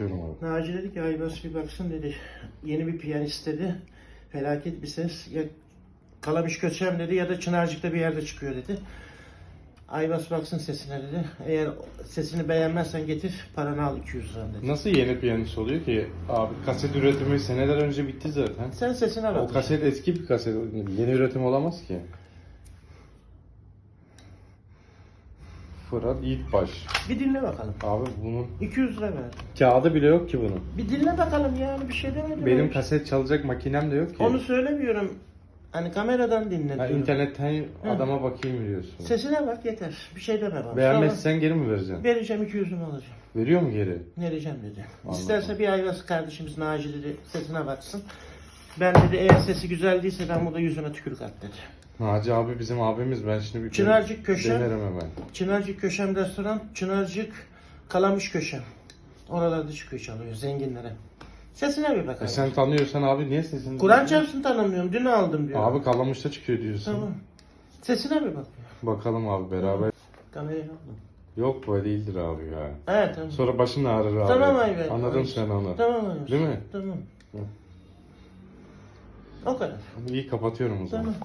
Açıyorum abi. Naci dedi ki Aybas bir baksın dedi. Yeni bir piyanist dedi. Felaket bir ses. Ya Kalamış Köçem dedi ya da Çınarcık'ta bir yerde çıkıyor dedi. Aybas baksın sesine dedi. Eğer sesini beğenmezsen getir paranı al 200 lira dedi. Nasıl yeni piyanist oluyor ki? Abi kaset üretimi seneler önce bitti zaten. Sen sesine O bak. kaset eski bir kaset. Yeni üretim olamaz ki. Fırat Yiğitbaş. Bir dinle bakalım. Abi bunun 200 lira ver. kağıdı bile yok ki bunun. Bir dinle bakalım yani bir şey demedim. Benim ben. kaset çalacak makinem de yok ki. Onu söylemiyorum. Hani kameradan dinle Ha, diyorum. internetten adama bakayım diyorsun. Sesine bak yeter. Bir şey deme bana. Beğenmezsen geri mi vereceksin? Sonra vereceğim 200'ümü alacağım. Veriyor mu geri? Vereceğim dedi. Anladım. İsterse bir ayvası kardeşimiz Naci dedi sesine baksın. Ben dedi eğer sesi güzel değilse ben burada yüzüne tükürük at dedi. Naci abi bizim abimiz. Ben şimdi bir Çınarcık köşe. denerim hemen. Çınarcık Köşem restoran, Çınarcık Kalamış Köşem. Oralarda çıkıyor çalıyor zenginlere. Sesine bir E bakalım. sen tanıyorsan abi niye sesini... Kur'an çarpsın tanımıyorum. Dün aldım diyor. Abi Kalamış'ta çıkıyor diyorsun. Tamam. Sesine bir bak. Bakalım abi beraber. Kamerayı aldım. Yok bu değildir abi ya. Evet tamam. Sonra başın ağrır abi. Tamam abi. Anladım sen onu. Tamam abi. Değil mi? Tamam. Hı. O kadar. İyi kapatıyorum o zaman. Tamam.